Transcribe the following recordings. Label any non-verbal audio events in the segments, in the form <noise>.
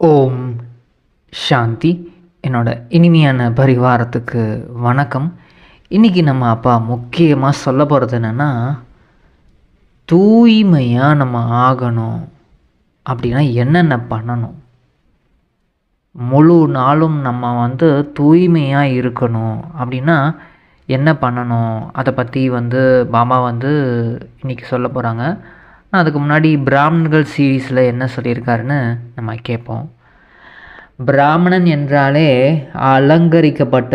ஓம் சாந்தி. என்னோட இனிமையான பரிவாரத்துக்கு வணக்கம். இன்றைக்கி நம்ம அப்பா முக்கியமாக சொல்ல போகிறது என்னென்னா தூய்மையாக நம்ம ஆகணும் அப்படின்னா என்னென்ன பண்ணணும்? முழு நாளும் நம்ம வந்து தூய்மையாக இருக்கணும் அப்படின்னா என்ன பண்ணணும்? அதை பற்றி வந்து பாமா வந்து இன்றைக்கி சொல்ல போகிறாங்க ஆனால் அதுக்கு முன்னாடி பிராமணர்கள் சீரீஸில் என்ன சொல்லியிருக்காருன்னு நம்ம கேட்போம். பிராமணன் என்றாலே அலங்கரிக்கப்பட்ட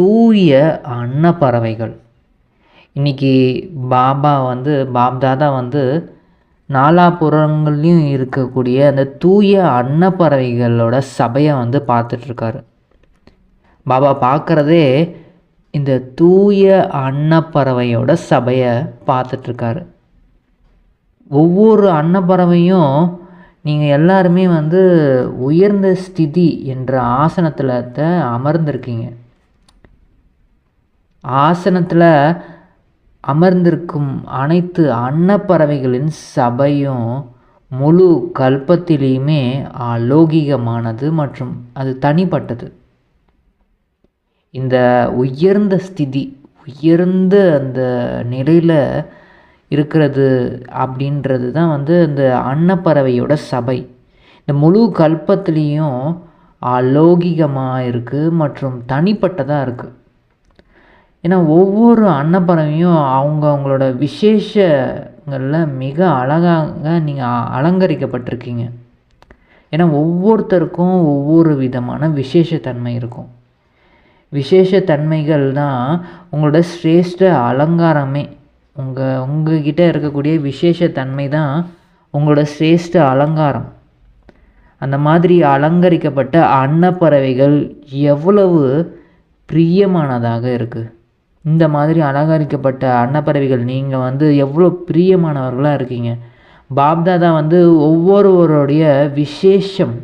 தூய அன்னப்பறவைகள். இன்றைக்கி பாபா வந்து பாப்தாதா வந்து நாலாபுறங்கள்லையும் இருக்கக்கூடிய அந்த தூய அன்னப்பறவைகளோட சபையை வந்து பார்த்துட்ருக்காரு. பாபா பார்க்குறதே இந்த தூய அன்னப்பறவையோட சபையை பார்த்துட்ருக்காரு. ஒவ்வொரு அன்னப்பறவையும் நீங்கள் எல்லாருமே வந்து உயர்ந்த ஸ்திதி என்ற ஆசனத்தில் அமர்ந்திருக்கீங்க. ஆசனத்தில் அமர்ந்திருக்கும் அனைத்து அன்னப்பறவைகளின் சபையும் முழு கல்பத்திலையுமே அலௌகிகமானது மற்றும் அது தனிப்பட்டது. இந்த உயர்ந்த ஸ்திதி உயர்ந்த அந்த நிலையில் இருக்கிறது அப்படின்றது தான் வந்து இந்த அன்னப்பறவையோட சபை. இந்த முழு கல்பத்துலேயும் அலௌகிகமாக இருக்குது மற்றும் தனிப்பட்டதாக இருக்குது ஏன்னா ஒவ்வொரு அன்னப்பறவையும் அவங்க அவங்களோட விசேஷங்களில் மிக அழகாக நீங்கள் அலங்கரிக்கப்பட்டிருக்கீங்க. ஏன்னா ஒவ்வொருத்தருக்கும் ஒவ்வொரு விதமான விசேஷத்தன்மை இருக்கும். விசேஷத்தன்மைகள் தான் உங்களோட சிரேஷ்ட அலங்காரமே. உங்கள் உங்ககிட்ட இருக்கக்கூடிய விசேஷத்தன்மை தான் உங்களோட சிரேஷ்ட அலங்காரம். அந்த மாதிரி அலங்கரிக்கப்பட்ட அன்னப்பறவைகள் எவ்வளவு பிரியமானதாக இருக்குது இந்த மாதிரி அலங்கரிக்கப்பட்ட அன்னப்பறவைகள் நீங்கள் வந்து எவ்வளோ பிரியமானவர்களாக இருக்கீங்க. பாப்தாதா வந்து ஒவ்வொருவருடைய விசேஷம்.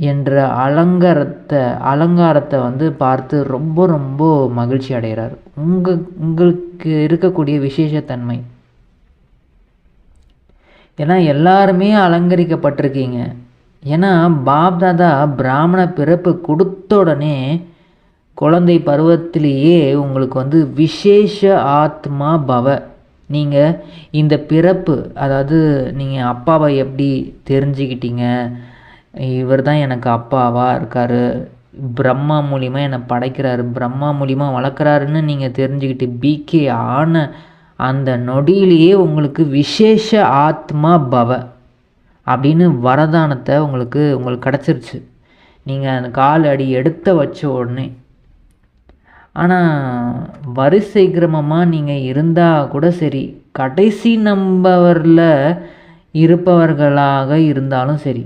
என்ற அலங்காரத்தை அலங்காரத்தை வந்து பார்த்து ரொம்ப ரொம்ப மகிழ்ச்சி அடைகிறார். உங்கள் உங்களுக்கு இருக்கக்கூடிய விசேஷத்தன்மை? ஏன்னா எல்லாருமே அலங்கரிக்கப்பட்டிருக்கீங்க. ஏன்னா பாப்தாதா பிராமண பிறப்பு கொடுத்த உடனே குழந்தை பருவத்திலேயே உங்களுக்கு வந்து விசேஷ ஆத்மா பவ. நீங்கள் இந்த பிறப்பு அதாவது நீங்கள் அப்பாவை எப்படி தெரிஞ்சுக்கிட்டீங்க? இவர் தான் எனக்கு அப்பாவாக இருக்கார். பிரம்மா மூலிமா என்னை படைக்கிறாரு. பிரம்மா மூலிமா வளர்க்குறாருன்னு நீங்கள் தெரிஞ்சுக்கிட்டு பிகே ஆன அந்த நொடியிலேயே உங்களுக்கு விசேஷ ஆத்மா பவ அப்படின்னு வரதானத்தை உங்களுக்கு உங்களுக்கு கிடச்சிருச்சு. நீங்கள் அந்த கால் அடி எடுத்த வச்ச உடனே. ஆனால் வரிசை கிரமமாக நீங்கள் இருந்தால் கூட சரி கடைசி நம்பவரில் இருப்பவர்களாக இருந்தாலும் சரி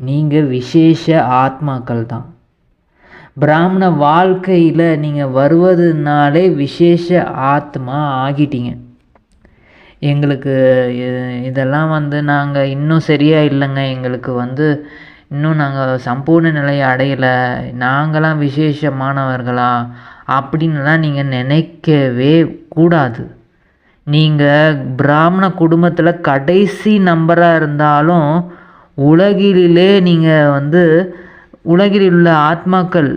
நீங்கள் விசேஷ ஆத்மாக்கள் தான் பிராமண வாழ்க்கையில் நீங்கள் வருவதுனாலே விசேஷ ஆத்மா ஆகிட்டீங்க. எங்களுக்கு இதெல்லாம் வந்து நாங்கள் இன்னும் சரியாக இல்லைங்க. எங்களுக்கு வந்து இன்னும் நாங்கள் சம்பூர்ண நிலையை அடையலை. நாங்களாம் விசேஷமானவர்களா அப்படின்லாம் நீங்கள் நினைக்கவே கூடாது. நீங்கள் பிராமண குடும்பத்தில் கடைசி நம்பராக இருந்தாலும் உலகிலே நீங்கள் வந்து உலகில் உள்ள ஆத்மாக்கள்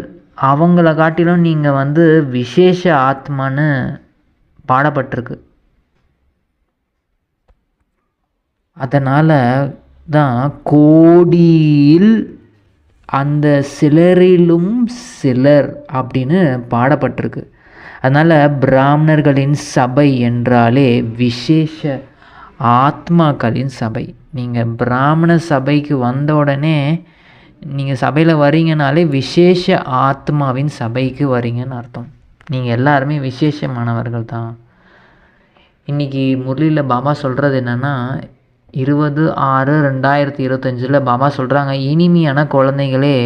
அவங்கள காட்டிலும் நீங்கள் வந்து விசேஷ ஆத்மான்னு பாடப்பட்டிருக்கு. அதனால் தான் கோடியில் அந்த சிலரிலும் சிலர் அப்படின்னு பாடப்பட்டிருக்கு. அதனால் பிராமணர்களின் சபை என்றாலே விசேஷ ஆத்மாக்களின் சபை. நீங்கள் பிராமண சபைக்கு வந்த உடனே நீங்கள் சபையில் வரீங்கனாலே விசேஷ ஆத்மாவின் சபைக்கு வரீங்கன்னு அர்த்தம். நீங்கள் எல்லாருமே விசேஷமானவர்கள் தான். இன்றைக்கி முரளியில் பாபா சொல்கிறது என்னென்னா இருபது ஆறு ரெண்டாயிரத்தி இருபத்தஞ்சில் பாபா சொல்கிறாங்க இனிமையான குழந்தைகளே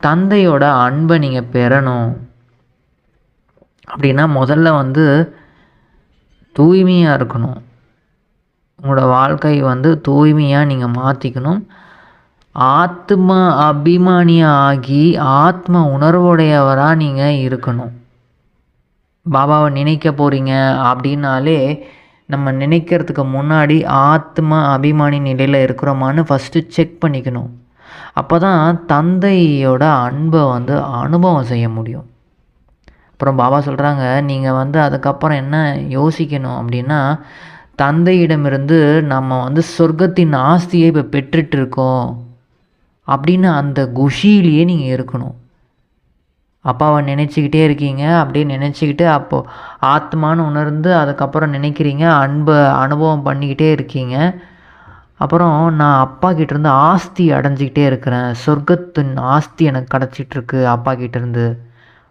தந்தையோட அன்பை நீங்கள் பெறணும். அப்படின்னா முதல்ல வந்து தூய்மையாக இருக்கணும். உங்களோட வாழ்க்கையை வந்து தூய்மையாக நீங்கள் மாற்றிக்கணும் ஆத்ம அபிமானியாக ஆகி ஆத்ம உணர்வுடையவராக நீங்கள் இருக்கணும். பாபாவை நினைக்க போகிறீங்க அப்படின்னாலே நம்ம நினைக்கிறதுக்கு முன்னாடி ஆத்மா அபிமானி நிலையில் இருக்கிறோமான்னு ஃபஸ்ட்டு செக் பண்ணிக்கணும். அப்போ தான் தந்தையோட அன்பை வந்து அனுபவம் செய்ய முடியும். அப்புறம் பாபா சொல்கிறாங்க நீங்கள் வந்து அதுக்கப்புறம் என்ன யோசிக்கணும் அப்படின்னா தந்தையிடமிருந்து நம்ம வந்து சொர்க்கத்தின் ஆஸ்தியை இப்போ பெற்றுட்டு இருக்கோம் அப்படின்னு அந்த குஷியிலேயே நீங்கள் இருக்கணும். அப்பாவை நினச்சிக்கிட்டே இருக்கீங்க. அப்படியே நினச்சிக்கிட்டு அப்போது ஆத்மான்னு உணர்ந்து அதுக்கப்புறம் நினைக்கிறீங்க. அன்பை அனுபவம் பண்ணிக்கிட்டே இருக்கீங்க. அப்புறம் நான் அப்பா கிட்டேருந்து ஆஸ்தி அடைஞ்சிக்கிட்டே இருக்கிறேன். சொர்க்கத்தின் ஆஸ்தி எனக்கு கிடச்சிட்ருக்கு அப்பா கிட்டேருந்து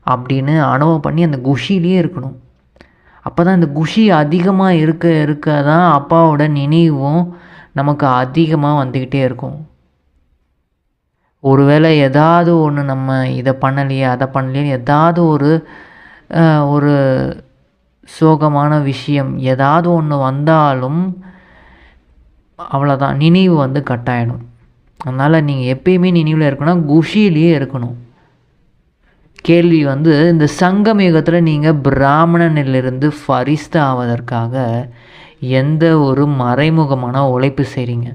அப்படின்னு அனுபவம் பண்ணி அந்த குஷிலேயே இருக்கணும். அப்போ தான் இந்த குஷி அதிகமாக இருக்க இருக்க தான் அப்பாவோட நினைவும் நமக்கு அதிகமாக வந்துக்கிட்டே இருக்கும். ஒருவேளை ஏதாவது ஒன்று நம்ம இதை பண்ணலையே அதை பண்ணலையே ஏதாவது ஒரு ஒரு சோகமான விஷயம் ஏதாவது ஒன்று வந்தாலும் அவ்வளோதான் நினைவு வந்து கட்டாயிடும். அதனால் நீங்கள் எப்பயுமே நினைவில் இருக்கணும் குஷியிலேயே இருக்கணும். கேள்வி வந்து இந்த சங்கம் யுகத்தில் நீங்கள் பிராமணனிலிருந்து ஃபரிஸ்தா ஆவதற்காக எந்த ஒரு மறைமுகமான உழைப்பு செய்கிறீங்க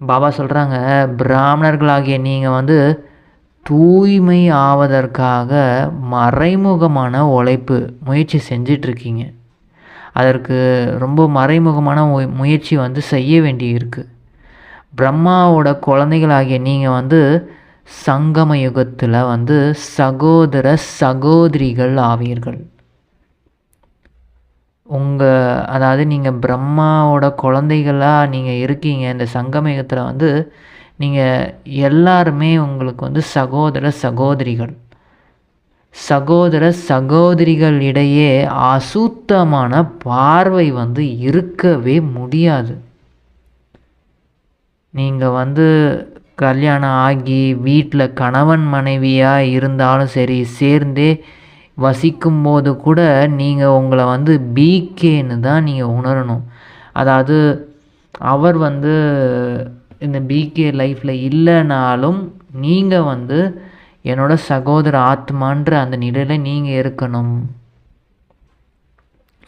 பாபா சொல்கிறாங்க பிராமணர்களாகிய நீங்கள் வந்து தூய்மை ஆவதற்காக மறைமுகமான உழைப்பு முயற்சி செஞ்சிட்ருக்கீங்க. அதற்கு ரொம்ப மறைமுகமான முயற்சி வந்து செய்ய வேண்டி இருக்குது பிரம்மாவோட குழந்தைகளாகிய நீங்கள் வந்து சங்கம யுகத்தில் வந்து சகோதர சகோதரிகள் ஆவீர்கள். உங்கள் அதாவது நீங்கள் பிரம்மாவோட குழந்தைகளாக நீங்கள் இருக்கீங்க இந்த சங்கமயுகத்தில் வந்து நீங்கள் எல்லாருமே உங்களுக்கு வந்து சகோதர சகோதரிகள். சகோதர சகோதரிகள் இடையே அசுத்தமான பார்வை வந்து இருக்கவே முடியாது. நீங்கள் வந்து கல்யாணம் ஆகி வீட்டில் கணவன் மனைவியாக இருந்தாலும் சரி சேர்ந்தே வசிக்கும் போது கூட நீங்கள் உங்களை வந்து பிகேன்னு தான் நீங்கள் உணரணும். அதாவது அவர் வந்து இந்த பிகே லைஃப்பில் இல்லைனாலும் நீங்கள் வந்து என்னோட சகோதர ஆத்மான்ற அந்த நிலையில் நீங்கள் இருக்கணும்.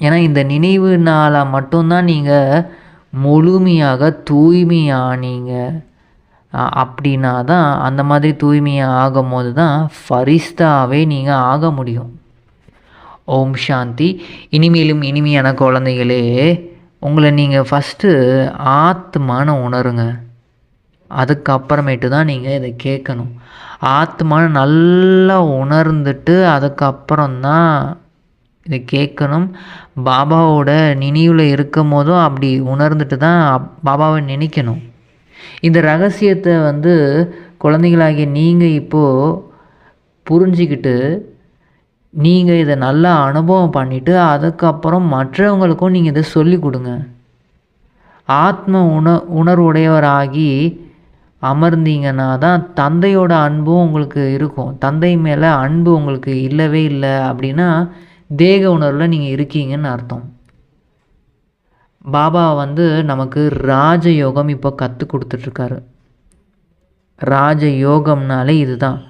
ஏன்னா இந்த நினைவுனால் மட்டும்தான் நீங்கள் முழுமையாக தூய்மையானீங்க. அப்படின்னா தான் அந்த மாதிரி தூய்மையாக ஆகும் போது தான் ஃபரிஸ்தாவே நீங்கள் ஆக முடியும். ஓம் சாந்தி. இனிமேலும் இனிமையான குழந்தைகளே உங்களை நீங்கள் ஃபஸ்ட்டு ஆத்மான உணருங்க. அதுக்கப்புறமேட்டு தான் நீங்கள் இதை கேட்கணும். ஆத்மான நல்லா உணர்ந்துட்டு அதுக்கப்புறம் தான் இதை கேட்கணும். பாபாவோட நினைவில் இருக்கும் போதும் அப்படி உணர்ந்துட்டு தான் பாபாவை நினைக்கணும். இந்த ரகசியத்தை வந்து குழந்தைகளாகிய நீங்கள் இப்போது புரிஞ்சிக்கிட்டு நீங்கள் இதை நல்லா அனுபவம் பண்ணிவிட்டு அதுக்கப்புறம் மற்றவங்களுக்கும் நீங்கள் இதை சொல்லி கொடுங்க. ஆத்ம உண உணர்வுடையவராகி அமர்ந்தீங்கன்னா தான் தந்தையோட அன்பும் உங்களுக்கு இருக்கும். தந்தை மேலே அன்பு உங்களுக்கு இல்லவே இல்லை அப்படின்னா தேக உணர்வில் நீங்கள் இருக்கீங்கன்னு அர்த்தம். பாபா வந்து நமக்கு ராஜயோகம் இப்போ கற்றுக் கொடுத்துட்ருக்காரு. ராஜயோகம்னாலே இதுதான்.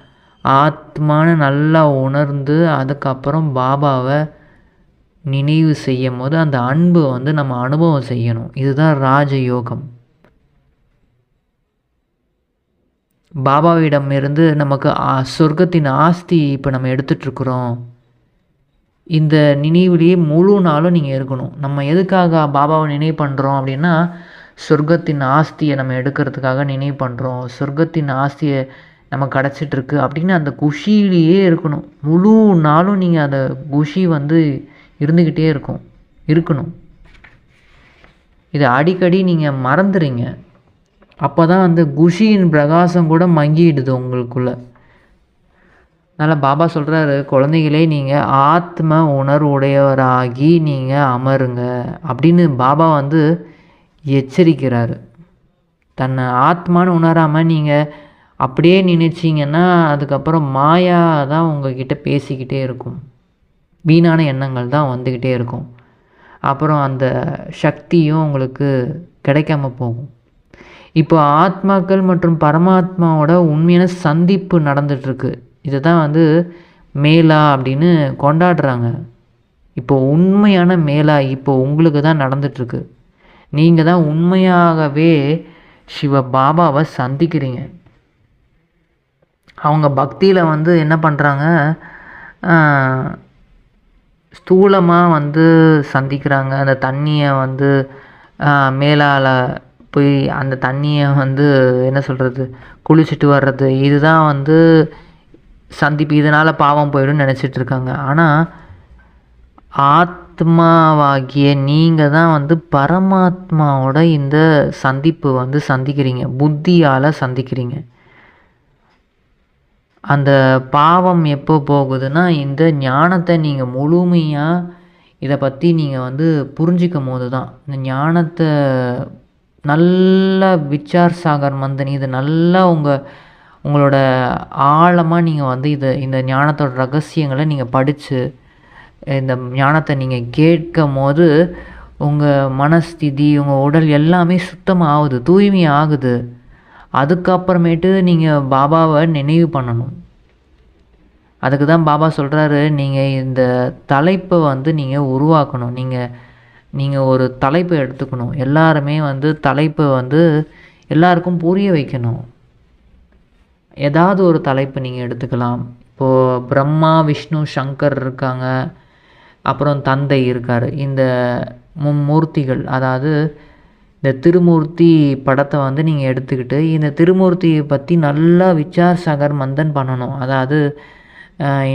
ஆத்மானு நல்லா உணர்ந்து அதுக்கப்புறம் பாபாவை நினைவு செய்யும் போது அந்த அன்பு வந்து நம்ம அனுபவம் செய்யணும். இதுதான் ராஜயோகம். பாபாவிடம் இருந்து நமக்கு சொர்க்கத்தின் ஆஸ்தி இப்போ நம்ம எடுத்துகிட்ருக்குறோம் இந்த நினைவுலேயே முழு நாளும் நீங்கள் இருக்கணும். நம்ம எதுக்காக பாபாவை நினைவு பண்ணுறோம் அப்படின்னா சொர்க்கத்தின் ஆஸ்தியை நம்ம எடுக்கிறதுக்காக நினைவு பண்ணுறோம் சொர்க்கத்தின் ஆஸ்தியை நம்ம கிடச்சிட்ருக்கு அப்படின்னு அந்த குஷியிலேயே இருக்கணும். முழு நாளும் நீங்கள் அந்த குஷி வந்து இருந்துக்கிட்டே இருக்கும் இருக்கணும். இதை அடிக்கடி நீங்கள் மறந்துடுறீங்க அப்போ தான் அந்த குஷியின் பிரகாசம் கூட மங்கிடுது உங்களுக்குள்ளே. அதனால் பாபா சொல்கிறாரு குழந்தைகளே நீங்கள் ஆத்ம உணர்வுடையவராகி நீங்கள் அமருங்க அப்படின்னு பாபா வந்து எச்சரிக்கிறாரு. தன்னை ஆத்மான்னு உணராமல் நீங்கள் அப்படியே நினச்சிங்கன்னா அதுக்கப்புறம் மாயா தான் உங்ககிட்ட பேசிக்கிட்டே இருக்கும். வீணான எண்ணங்கள் தான் வந்துக்கிட்டே இருக்கும். அப்புறம் அந்த சக்தியும் உங்களுக்கு கிடைக்காம போகும். இப்போ ஆத்மாக்கள் மற்றும் பரமாத்மாவோட உண்மையான சந்திப்பு நடந்துகிட்ருக்கு இதை தான் வந்து மேலா அப்படின்னு கொண்டாடுறாங்க. இப்போ உண்மையான மேலா இப்போ உங்களுக்கு தான் நடந்துட்டுருக்கு. நீங்கள் தான் உண்மையாகவே சிவ பாபாவை சந்திக்கிறீங்க. அவங்க பக்தியில் வந்து என்ன பண்ணுறாங்க ஸ்தூலமாக வந்து சந்திக்கிறாங்க. அந்த தண்ணியை வந்து மேலால் போய் அந்த தண்ணியை வந்து என்ன சொல்கிறது குளிச்சுட்டு வர்றது. இதுதான் வந்து சந்திப்பு இதனால் பாவம் போயிடும்னு நினச்சிட்டு இருக்காங்க. ஆனால் ஆத்மாவாகிய நீங்கள் தான் வந்து பரமாத்மாவோட இந்த சந்திப்பு வந்து சந்திக்கிறீங்க. புத்தியால் சந்திக்கிறீங்க. அந்த பாவம் எப்போ போகுதுன்னா இந்த ஞானத்தை நீங்கள் முழுமையாக இதை பற்றி நீங்கள் வந்து புரிஞ்சிக்கும் போது தான். இந்த ஞானத்தை நல்லா விச்சார் சாகர் மந்தனி இது நல்லா உங்கள் உங்களோட ஆழமாக நீங்கள் வந்து இதை இந்த ஞானத்தோட ரகசியங்களை நீங்கள் படித்து இந்த ஞானத்தை நீங்கள் கேட்கும் போது உங்கள் மனஸ்திதி உங்கள் உடல் எல்லாமே சுத்தமாக ஆகுது தூய்மை ஆகுது. அதுக்கப்புறமேட்டு நீங்கள் பாபாவை நினைவு பண்ணணும். அதுக்கு தான் பாபா சொல்கிறாரு நீங்கள் இந்த தலைப்பை வந்து நீங்கள் உருவாக்கணும். நீங்கள் நீங்கள் ஒரு தலைப்பை எடுத்துக்கணும். எல்லாருமே வந்து தலைப்பை வந்து எல்லாருக்கும் புரிய வைக்கணும். ஏதாவது ஒரு தலைப்பு நீங்கள் எடுத்துக்கலாம். இப்போது பிரம்மா விஷ்ணு சங்கர் இருக்காங்க. அப்புறம் தந்தை இருக்கார். இந்த மும்மூர்த்திகள் அதாவது இந்த திருமூர்த்தி படத்தை வந்து நீங்கள் எடுத்துக்கிட்டு இந்த திருமூர்த்தியை பற்றி நல்லா விச்சார் சாகர் மந்தன் பண்ணணும். அதாவது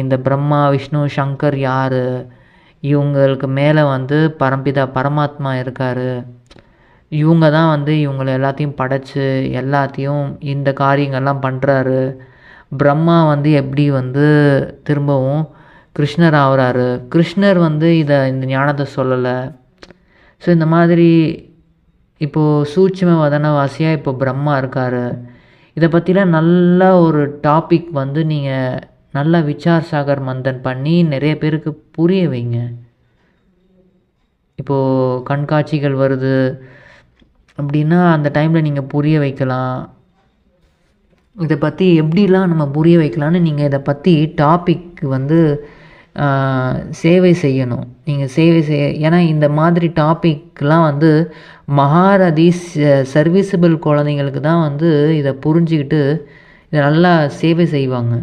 இந்த பிரம்மா விஷ்ணு சங்கர் யார்? இவங்களுக்கு மேலே வந்து பரம்பிதா பரமாத்மா இருக்கார். இவங்க தான் வந்து இவங்களை எல்லாத்தையும் படைச்சு எல்லாத்தையும் இந்த காரியங்கள்லாம் பண்ணுறாரு பிரம்மா வந்து எப்படி வந்து திரும்பவும் கிருஷ்ணர் ஆகிறாரு கிருஷ்ணர் வந்து இதை இந்த ஞானத்தை சொல்லலை. ஸோ இந்த மாதிரி இப்போது சூட்சும வதனவாசியாக இப்போ பிரம்மா இருக்கார். இதை பற்றிலாம் நல்ல ஒரு டாபிக் வந்து நீங்கள் நல்லா விச்சார் சாகர் மந்தன் பண்ணி நிறைய பேருக்கு புரிய வைங்க. இப்போது கண்காட்சிகள் வருது. அப்படின்னா அந்த டைமில் நீங்கள் புரிய வைக்கலாம். இதை பற்றி எப்படிலாம் நம்ம புரிய வைக்கலான்னு நீங்கள் இதை பற்றி டாபிக் வந்து சேவை செய்யணும். நீங்கள் சேவை செய்ய ஏன்னா இந்த மாதிரி டாபிக்லாம் வந்து மகாரதி சர்வீசபிள் குழந்தைங்களுக்கு தான் வந்து இதை புரிஞ்சுக்கிட்டு இதை நல்லா சேவை செய்வாங்க.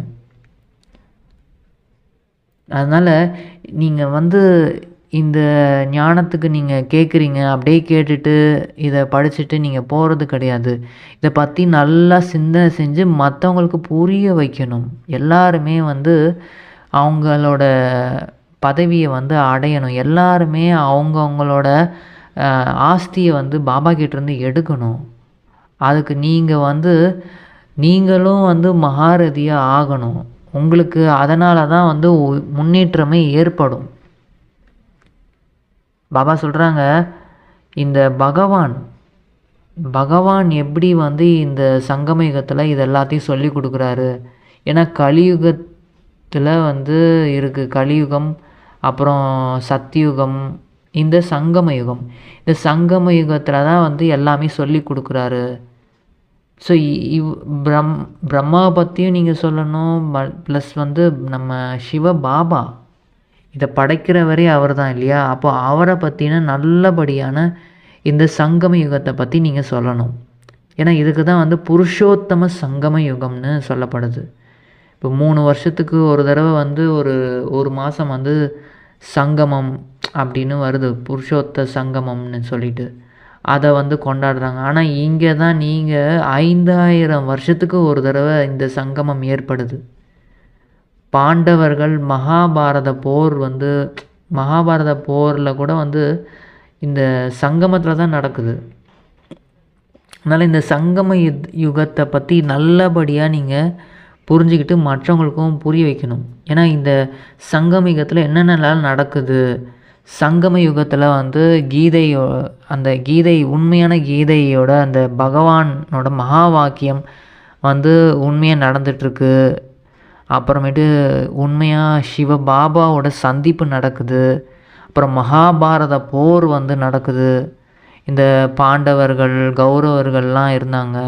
அதனால் நீங்கள் வந்து இந்த ஞானத்துக்கு நீங்கள் கேட்குறீங்க அப்படியே கேட்டுட்டு இதை படிச்சுட்டு நீங்கள் போகிறது கிடையாது. இதை பற்றி நல்லா சிந்தனை செஞ்சு மற்றவங்களுக்கு புரிய வைக்கணும். எல்லாருமே வந்து அவங்களோட பதவியை வந்து அடையணும். எல்லாருமே அவங்கவுங்களோட ஆஸ்தியை வந்து பாபா கிட்டேருந்து எடுக்கணும். அதுக்கு நீங்கள் வந்து நீங்களும் வந்து மகாரதியாக ஆகணும். உங்களுக்கு அதனால தான் வந்து முன்னேற்றமே ஏற்படும். பாபா சொல்கிறாங்க இந்த பகவான் பகவான் எப்படி வந்து இந்த சங்கமயுகத்தில் இது எல்லாத்தையும் சொல்லி கொடுக்குறாரு? ஏன்னா கலியுகத்தில் வந்து இருக்குது கலியுகம் அப்புறம் சத்தியுகம் இந்த சங்கம யுகம் இந்த சங்கம யுகத்தில் தான் வந்து எல்லாமே சொல்லி கொடுக்குறாரு. ஸோ இவ் பிரம் பிரம்மா பற்றியும் நீங்கள் சொல்லணும் ப்ளஸ் வந்து நம்ம சிவ பாபா இதை படைக்கிறவரே அவர் தான் இல்லையா? அப்போ அவரை பற்றின நல்லபடியான இந்த சங்கம யுகத்தை பற்றி நீங்கள் சொல்லணும். ஏன்னா இதுக்கு தான் வந்து புருஷோத்தம சங்கம யுகம்னு சொல்லப்படுது. இப்போ மூணு வருஷத்துக்கு ஒரு தடவை வந்து ஒரு ஒரு மாதம் வந்து சங்கமம் அப்படின்னு வருது. புருஷோத்த சங்கமம்னு சொல்லிட்டு. அதை வந்து கொண்டாடுறாங்க. ஆனால் இங்கே தான் நீங்கள் ஐந்தாயிரம் வருஷத்துக்கு ஒரு தடவை இந்த சங்கமம் ஏற்படுது. பாண்டவர்கள் மகாபாரத போர் வந்து மகாபாரத போரில் கூட வந்து இந்த சங்கமத்தில் தான் நடக்குது. அதனால் இந்த சங்கம யுத் யுகத்தை பற்றி நல்லபடியாக நீங்கள் புரிஞ்சுக்கிட்டு மற்றவங்களுக்கும் புரிய வைக்கணும். ஏன்னா இந்த சங்கம யுகத்தில் என்னென்னலாம் நடக்குது? சங்கம யுகத்தில் வந்து கீதையோ அந்த கீதை உண்மையான கீதையோட அந்த பகவானோட மகா வாக்கியம் வந்து உண்மையாக நடந்துகிட்ருக்கு அப்புறமேட்டு உண்மையாக சிவ பாபாவோட சந்திப்பு நடக்குது. அப்புறம் மகாபாரத போர் வந்து நடக்குது. இந்த பாண்டவர்கள் கௌரவர்கள்லாம் இருந்தாங்க.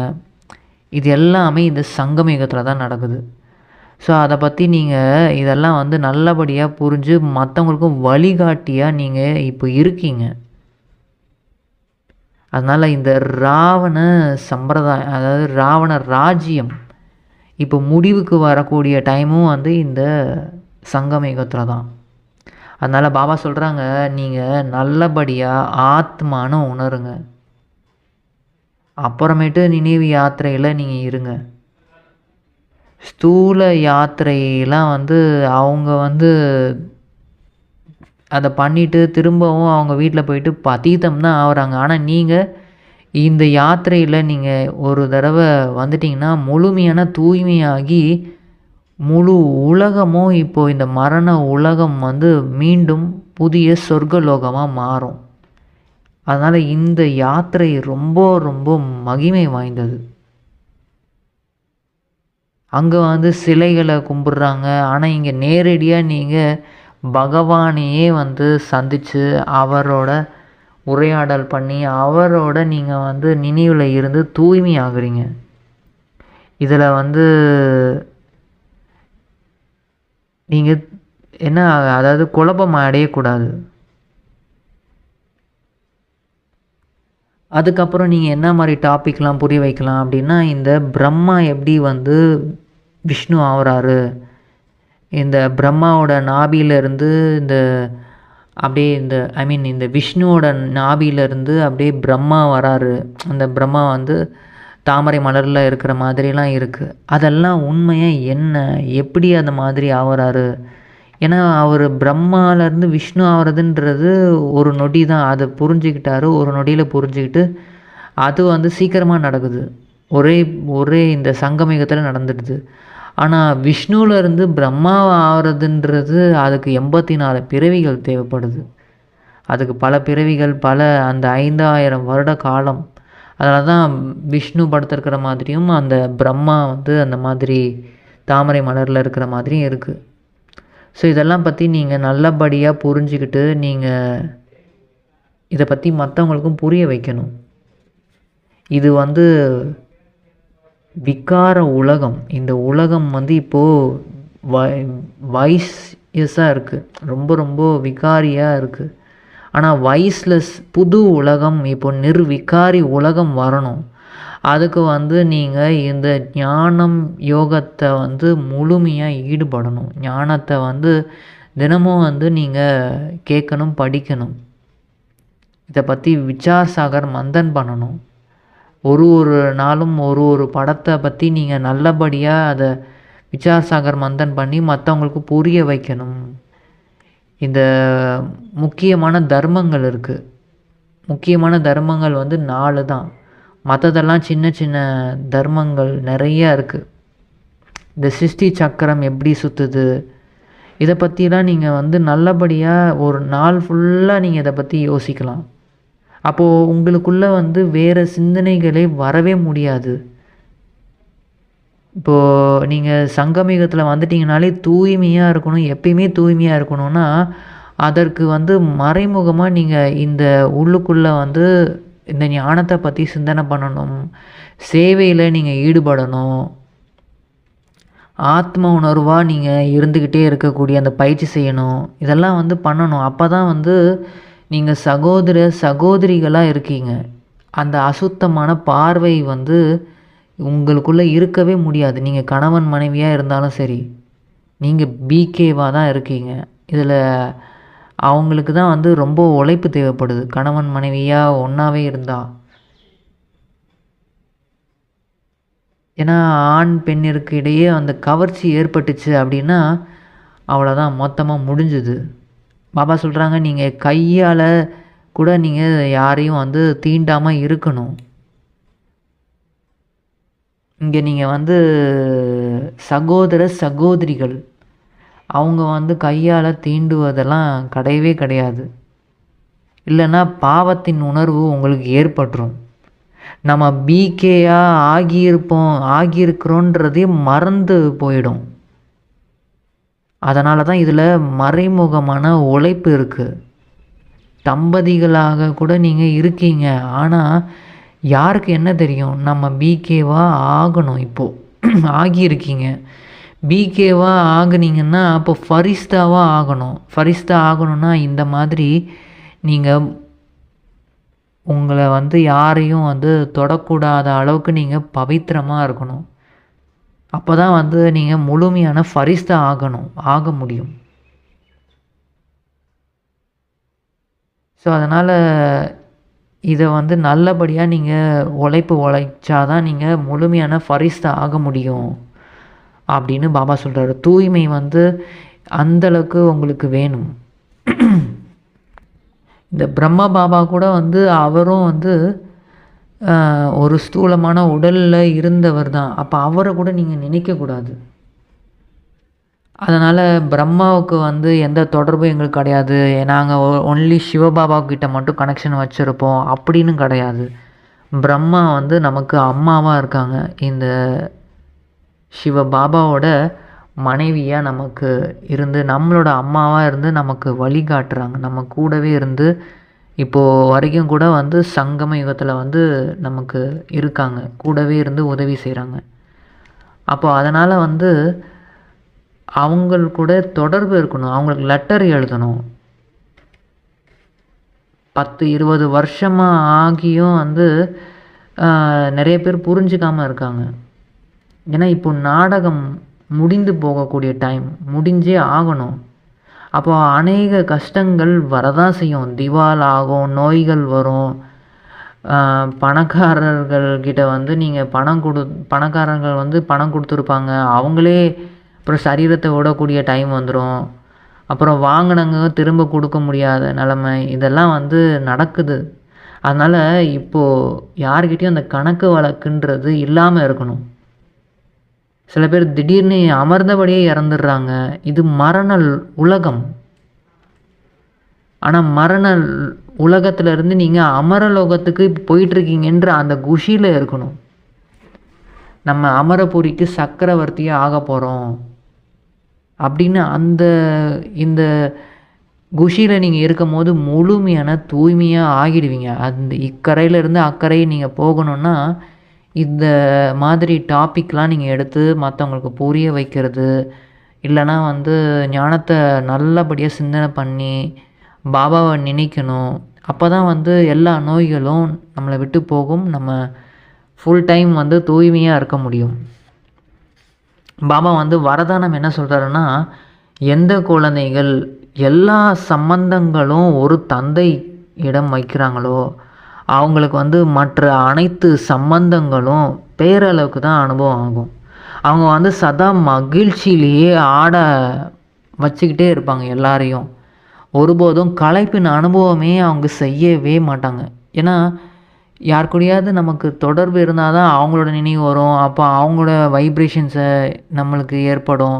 இது எல்லாமே இந்த சங்கமயுகத்தில் தான் நடக்குது. ஸோ அதை பற்றி நீங்கள் இதெல்லாம் வந்து நல்லபடியாக புரிஞ்சு மற்றவங்களுக்கும் வழிகாட்டியாக நீங்கள் இப்போ இருக்கீங்க. அதனால் இந்த ராவண சம்பிரதாயம் அதாவது ராவண ராஜ்யம் இப்போ முடிவுக்கு வரக்கூடிய டைமும் வந்து இந்த சங்கமயுகத்தில் தான் அதனால் பாபா சொல்கிறாங்க நீங்கள் நல்லபடியாக ஆத்மானு உணருங்க. அப்புறமேட்டு நினைவு யாத்திரையில் நீங்கள் இருங்க. ஸ்தூல யாத்திரையெல்லாம் வந்து அவங்க வந்து அதை பண்ணிவிட்டு திரும்பவும் அவங்க வீட்டில் போயிட்டு பதீதம் தான் ஆகுறாங்க ஆனால் நீங்கள் இந்த யாத்திரையில் நீங்கள் ஒரு தடவை வந்துட்டிங்கன்னா முழுமையான தூய்மையாகி முழு உலகமும் இப்போது இந்த மரண உலகம் வந்து மீண்டும் புதிய சொர்க்கலோகமாக மாறும். அதனால் இந்த யாத்திரை ரொம்ப ரொம்ப மகிமை வாய்ந்தது. அங்கே வந்து சிலைகளை கும்பிட்றாங்க. ஆனால் இங்கே நேரடியாக நீங்கள் பகவானையே வந்து சந்தித்து அவரோட உரையாடல் பண்ணி அவரோட நீங்கள் வந்து நினைவில் இருந்து தூய்மை ஆகுறீங்க இதில் வந்து நீங்கள் என்ன அதாவது குழப்பம் அடையக்கூடாது. அதுக்கப்புறம் நீங்கள் என்ன மாதிரி டாபிக்லாம் புரிய வைக்கலாம் அப்படின்னா இந்த பிரம்மா எப்படி வந்து விஷ்ணு ஆகுறாரு இந்த பிரம்மாவோட நாபியிலிருந்து இந்த அப்படியே இந்த ஐ மீன் இந்த விஷ்ணுவோட நாபியிலேருந்து அப்படியே பிரம்மா வராரு. அந்த பிரம்மா வந்து தாமரை மலரில் இருக்கிற மாதிரிலாம் இருக்குது அதெல்லாம் உண்மையாக என்ன? எப்படி அந்த மாதிரி ஆகிறாரு ஏன்னா அவர் பிரம்மாலேருந்து விஷ்ணு ஆகிறதுன்றது ஒரு நொடி தான் அதை புரிஞ்சுக்கிட்டாரு ஒரு நொடியில் புரிஞ்சுக்கிட்டு அது வந்து சீக்கிரமாக நடக்குது. ஒரே ஒரே இந்த சங்கமிகத்தில் நடந்துடுது. ஆனால் விஷ்ணுவிலேருந்து பிரம்மா ஆகிறதுன்றது அதுக்கு எண்பத்தி நாலு பிறவிகள் தேவைப்படுது. அதுக்கு பல பிறவிகள் பல அந்த ஐந்தாயிரம் வருட காலம். அதனால தான் விஷ்ணு படத்தில் மாதிரியும் அந்த பிரம்மா வந்து அந்த மாதிரி தாமரை மலரில் இருக்கிற மாதிரியும் இருக்குது ஸோ இதெல்லாம் பற்றி நீங்கள் நல்லபடியாக புரிஞ்சுக்கிட்டு நீங்கள் இதை பற்றி மற்றவங்களுக்கும் புரிய வைக்கணும். இது வந்து விகார உலகம். இந்த உலகம் வந்து இப்போது வை வைஸ்யஸாக இருக்குது ரொம்ப ரொம்ப விகாரியாக இருக்குது ஆனால் வைஸ்லெஸ் புது உலகம் இப்போ நிர்விகாரி உலகம் வரணும். அதுக்கு வந்து நீங்கள் இந்த ஞானம் யோகத்தை வந்து முழுமையாக ஈடுபடணும். ஞானத்தை வந்து தினமும் வந்து நீங்கள் கேட்கணும் படிக்கணும். இதை பற்றி விச்சார் சாகர் மந்தன் பண்ணணும். ஒரு ஒரு நாளும் ஒரு ஒரு படத்தை பற்றி நீங்கள் நல்லபடியாக அதை விச்சார் சாகர் மந்தன் பண்ணி மற்றவங்களுக்கு புரிய வைக்கணும். இந்த முக்கியமான தர்மங்கள் இருக்குது முக்கியமான தர்மங்கள் வந்து நாலு தான். மற்றதெல்லாம் சின்ன சின்ன தர்மங்கள் நிறையா இருக்குது இந்த சிருஷ்டி சக்கரம் எப்படி சுற்றுது இதை பற்றிலாம் நீங்கள் வந்து நல்லபடியாக ஒரு நாள் ஃபுல்லாக நீங்கள் இதை பற்றி யோசிக்கலாம். அப்போது உங்களுக்குள்ளே வந்து வேறு சிந்தனைகளே வரவே முடியாது. இப்போது நீங்கள் சங்கமிகத்தில் வந்துட்டிங்கனாலே தூய்மையாக இருக்கணும் எப்பயுமே தூய்மையாக இருக்கணும்னா அதற்கு வந்து மறைமுகமாக நீங்கள் இந்த உள்ளுக்குள்ளே வந்து இந்த ஞானத்தை பற்றி சிந்தனை பண்ணணும். சேவையில் நீங்கள் ஈடுபடணும். ஆத்ம உணர்வாக நீங்கள் இருந்துக்கிட்டே இருக்கக்கூடிய அந்த பயிற்சி செய்யணும். இதெல்லாம் வந்து பண்ணணும். அப்போ தான் வந்து நீங்கள் சகோதர சகோதரிகளாக இருக்கீங்க. அந்த அசுத்தமான பார்வை வந்து உங்களுக்குள்ளே இருக்கவே முடியாது. நீங்கள் கணவன் மனைவியாக இருந்தாலும் சரி நீங்கள் பிகேவாக தான் இருக்கீங்க. இதில் அவங்களுக்கு தான் வந்து ரொம்ப உழைப்பு தேவைப்படுது. கணவன் மனைவியாக ஒன்றாவே இருந்தால் ஏன்னா ஆண் பெண்ணிற்கு இடையே அந்த கவர்ச்சி ஏற்பட்டுச்சு அப்படின்னா அவ்வளோதான் மொத்தமாக முடிஞ்சுது. பாபா சொல்கிறாங்க நீங்கள் கையால் கூட நீங்கள் யாரையும் வந்து தீண்டாமல் இருக்கணும். இங்கே நீங்கள் வந்து சகோதர சகோதரிகள் அவங்க வந்து கையால் தீண்டுவதெல்லாம் கிடையவே கிடையாது. இல்லைன்னா பாவத்தின் உணர்வு உங்களுக்கு ஏற்பட்டுரும். நம்ம பிகேயாக ஆகியிருப்போம் ஆகியிருக்கிறோன்றதே மறந்து போயிடும். அதனால தான் இதில் மறைமுகமான உழைப்பு இருக்குது தம்பதிகளாக கூட நீங்கள் இருக்கீங்க. ஆனால் யாருக்கு என்ன தெரியும்? நம்ம பிகேவாக ஆகணும் இப்போது <clears throat> ஆகியிருக்கீங்க. பிகேவாக ஆகுனீங்கன்னா அப்போ ஃபரிஸ்தாவாக ஆகணும். ஃபரிஸ்தா ஆகணும்னா இந்த மாதிரி நீங்கள் உங்களை வந்து யாரையும் வந்து தொடக்கூடாத அளவுக்கு நீங்கள் பவித்திரமாக இருக்கணும். அப்போ தான் வந்து நீங்கள் முழுமையான ஃபரிஸ்தா ஆகணும் ஆக முடியும். ஸோ அதனால் இதை வந்து நல்லபடியாக நீங்கள் உழைப்பு உழைச்சா தான் நீங்கள் முழுமையான ஃபரிஸ்தா ஆக முடியும் அப்படின்னு பாபா சொல்கிறாரு தூய்மை வந்து அந்தளவுக்கு உங்களுக்கு வேணும். இந்த பிரம்ம பாபா கூட வந்து அவரும் வந்து ஒரு ஸ்தூலமான உடலில் இருந்தவர் தான். அப்போ அவரை கூட நீங்கள் நினைக்கக்கூடாது அதனால் பிரம்மாவுக்கு வந்து எந்த தொடர்பும் எங்களுக்கு கிடையாது. நாங்கள் ஒன்லி சிவபாபாக்கிட்ட மட்டும் கனெக்ஷன் வச்சுருப்போம். அப்படின்னு கிடையாது. பிரம்மா வந்து நமக்கு அம்மாவாக இருக்காங்க. இந்த சிவபாபாவோட மனைவியாக நமக்கு இருந்து நம்மளோட அம்மாவாக இருந்து நமக்கு வழிகாட்டுறாங்க நம்ம கூடவே இருந்து இப்போது வரைக்கும் கூட வந்து சங்கம யுகத்தில் வந்து நமக்கு இருக்காங்க. கூடவே இருந்து உதவி செய்கிறாங்க அப்போது அதனால் வந்து அவங்கள் கூட தொடர்பு இருக்கணும். அவங்களுக்கு லெட்டர் எழுதணும். பத்து இருபது வருஷமாக ஆகியும் வந்து நிறைய பேர் புரிஞ்சிக்காமல் இருக்காங்க. ஏன்னா இப்போ நாடகம் முடிந்து போகக்கூடிய டைம் முடிஞ்சே ஆகணும். அப்போ அநேக கஷ்டங்கள் வரதான் செய்யும். திவால் ஆகும் நோய்கள் வரும். பணக்காரர்கள்கிட்ட வந்து நீங்கள் பணம் கொடு பணக்காரர்கள் வந்து பணம் கொடுத்துருப்பாங்க. அவங்களே அப்புறம் சரீரத்தை விடக்கூடிய டைம் வந்துடும் அப்புறம் வாங்கினங்க திரும்ப கொடுக்க முடியாத நிலமை இதெல்லாம் வந்து நடக்குது. அதனால் இப்போது யார்கிட்டேயும் அந்த கணக்கு வழக்குன்றது இல்லாமல் இருக்கணும். சில பேர் திடீர்னு அமர்ந்தபடியே இறந்துடுறாங்க. இது மரண உலகம். ஆனால் மரண உலகத்திலேருந்து நீங்கள் அமரலோகத்துக்கு போயிட்டுருக்கீங்கன்ற அந்த குஷியில் இருக்கணும். நம்ம அமரபுரிக்கு சக்கரவர்த்தியாக ஆக போகிறோம் அப்படின்னு அந்த இந்த குஷியில் நீங்கள் இருக்கும் போது முழுமையான தூய்மையாக ஆகிடுவீங்க. அந்த இக்கரையிலேருந்து அக்கறையை நீங்கள் போகணுன்னா இந்த மாதிரி டாப்பிக்லாம் நீங்கள் எடுத்து மற்றவங்களுக்கு புரிய வைக்கிறது இல்லைனா வந்து ஞானத்தை நல்லபடியாக சிந்தனை பண்ணி பாபாவை நினைக்கணும் அப்போ தான் வந்து எல்லா நோய்களும் நம்மளை விட்டு போகும். நம்ம ஃபுல் டைம் வந்து தூய்மையாக இருக்க முடியும். பாபா வந்து வரதானம் என்ன சொல்கிறாருன்னா எந்த குழந்தைகள் எல்லா சம்பந்தங்களும் ஒரு தந்தை இடம் வைக்கிறாங்களோ அவங்களுக்கு வந்து மற்ற அனைத்து சம்பந்தங்களும் பேரளவுக்கு தான் அனுபவம் ஆகும். அவங்க வந்து சதா மகிழ்ச்சியிலேயே ஆட வச்சுக்கிட்டே இருப்பாங்க எல்லாரையும். ஒருபோதும் கலைப்பின் அனுபவமே அவங்க செய்யவே மாட்டாங்க. ஏன்னா யார் கூடயாவது நமக்கு தொடர்பு இருந்தால் தான் அவங்களோட நினைவு வரும். அப்போ அவங்களோட வைப்ரேஷன்ஸை நம்மளுக்கு ஏற்படும்.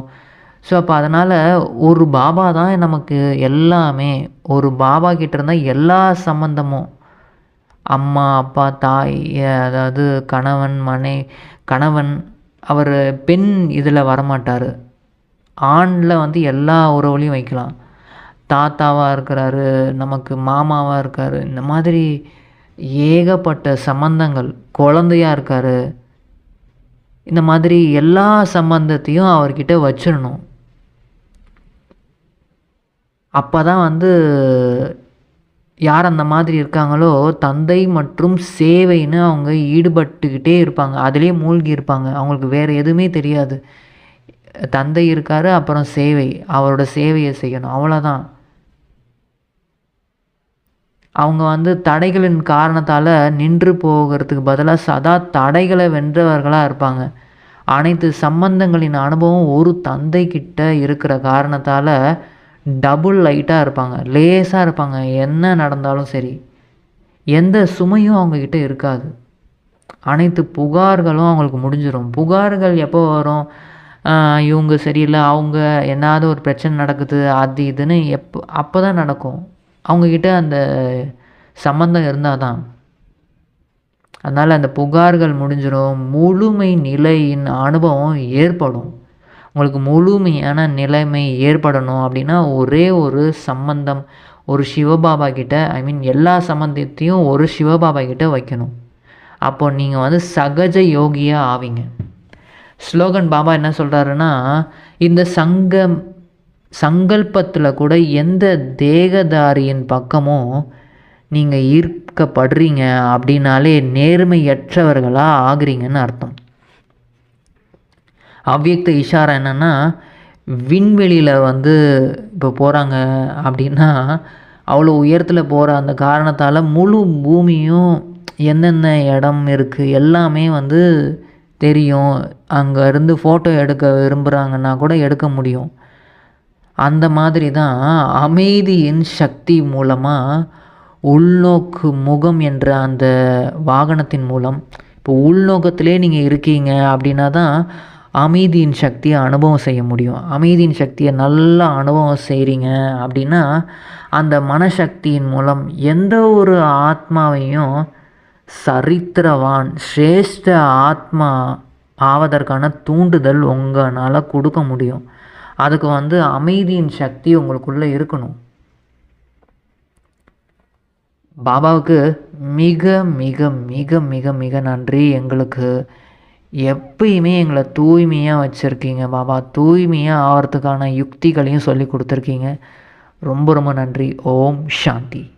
ஸோ அப்போ அதனால் ஒரு பாபா தான் நமக்கு எல்லாமே. ஒரு பாபா கிட்ட இருந்தால் எல்லா சம்மந்தமும் அம்மா அப்பா தாய் அதாவது கணவன் மனை கணவன் அவர் பெண் இதில் வரமாட்டார். ஆணில் வந்து எல்லா உறவுலையும் வைக்கலாம். தாத்தாவாக இருக்கிறாரு நமக்கு மாமாவாக இருக்கார் இந்த மாதிரி ஏகப்பட்ட சம்பந்தங்கள் குழந்தையாக இருக்கார். இந்த மாதிரி எல்லா சம்பந்தத்தையும் அவர்கிட்ட வச்சிடணும். அப்போ தான் வந்து யார் அந்த மாதிரி இருக்காங்களோ தந்தை மற்றும் சேவைன்னு அவங்க ஈடுபட்டுக்கிட்டே இருப்பாங்க. அதிலே மூழ்கி இருப்பாங்க. அவங்களுக்கு வேறு எதுவுமே தெரியாது. தந்தை இருக்காரு அப்புறம் சேவை. அவரோட சேவையை செய்யணும். அவ்வளோதான் அவங்க வந்து தடைகளின் காரணத்தால் நின்று போகிறதுக்கு பதிலாக சதா தடைகளை வென்றவர்களாக இருப்பாங்க. அனைத்து சம்பந்தங்களின் அனுபவம் ஒரு தந்தை கிட்ட இருக்கிற காரணத்தால் டபுள் லைட்டாக இருப்பாங்க லேஸாக இருப்பாங்க என்ன நடந்தாலும் சரி. எந்த சுமையும் அவங்கக்கிட்ட இருக்காது. அனைத்து புகார்களும் அவங்களுக்கு முடிஞ்சிடும் புகார்கள் எப்போ வரும்? இவங்க சரியில்லை அவங்க என்னாவது ஒரு பிரச்சனை நடக்குது அது இதுன்னு எப்போ அப்போ தான் நடக்கும். அவங்கக்கிட்ட அந்த சம்மந்தம் இருந்தால் தான் அதனால் அந்த புகார்கள் முடிஞ்சிடும் முழுமை நிலையின் அனுபவம் ஏற்படும். உங்களுக்கு முழுமையான நிலைமை ஏற்படணும் அப்படின்னா ஒரே ஒரு சம்பந்தம் ஒரு சிவபாபா கிட்ட ஐ மீன் எல்லா சம்பந்தத்தையும் ஒரு சிவபாபா கிட்ட வைக்கணும். அப்போ நீங்கள் வந்து சகஜ யோகியாக ஆவீங்க. ஸ்லோகன் பாபா என்ன சொல்கிறாருன்னா இந்த சங்கம் சங்கல்பத்தில் கூட எந்த தேகதாரியின் பக்கமும் நீங்கள் ஈர்க்கப்படுறீங்க அப்படின்னாலே நேர்மையற்றவர்களாக ஆகுறீங்கன்னு அர்த்தம். அவ்வியக்த இஷாரா என்னென்னா விண்வெளியில் வந்து இப்போ போகிறாங்க அப்படின்னா அவ்வளோ உயரத்தில் போகிற அந்த காரணத்தால் முழு பூமியும் எந்தெந்த இடம் இருக்குது எல்லாமே வந்து தெரியும். அங்கே இருந்து ஃபோட்டோ எடுக்க விரும்புகிறாங்கன்னா கூட எடுக்க முடியும். அந்த மாதிரி தான் அமைதியின் சக்தி மூலமாக உள்நோக்கு முகம் என்ற அந்த வாகனத்தின் மூலம். இப்போ உள்நோக்கத்திலே நீங்கள் இருக்கீங்க அப்படின்னா தான் அமைதியின் சக்தியை அனுபவம் செய்ய முடியும். அமைதியின் சக்தியை நல்லா அனுபவம் செய்கிறீங்க அப்படின்னா அந்த மனசக்தியின் மூலம் எந்த ஒரு ஆத்மாவையும் சரித்திரவான் சிரேஷ்ட ஆத்மா ஆவதற்கான தூண்டுதல் உங்களால் கொடுக்க முடியும். அதுக்கு வந்து அமைதியின் சக்தி உங்களுக்குள்ளே இருக்கணும். பாபாவுக்கு மிக மிக மிக மிக மிக நன்றி. எங்களுக்கு எப்பயுமே எங்களை தூய்மையாக வச்சுருக்கீங்க பாபா. தூய்மையாக ஆகிறதுக்கான யுக்திகளையும் சொல்லி கொடுத்துருக்கீங்க. ரொம்ப ரொம்ப நன்றி. ஓம் சாந்தி.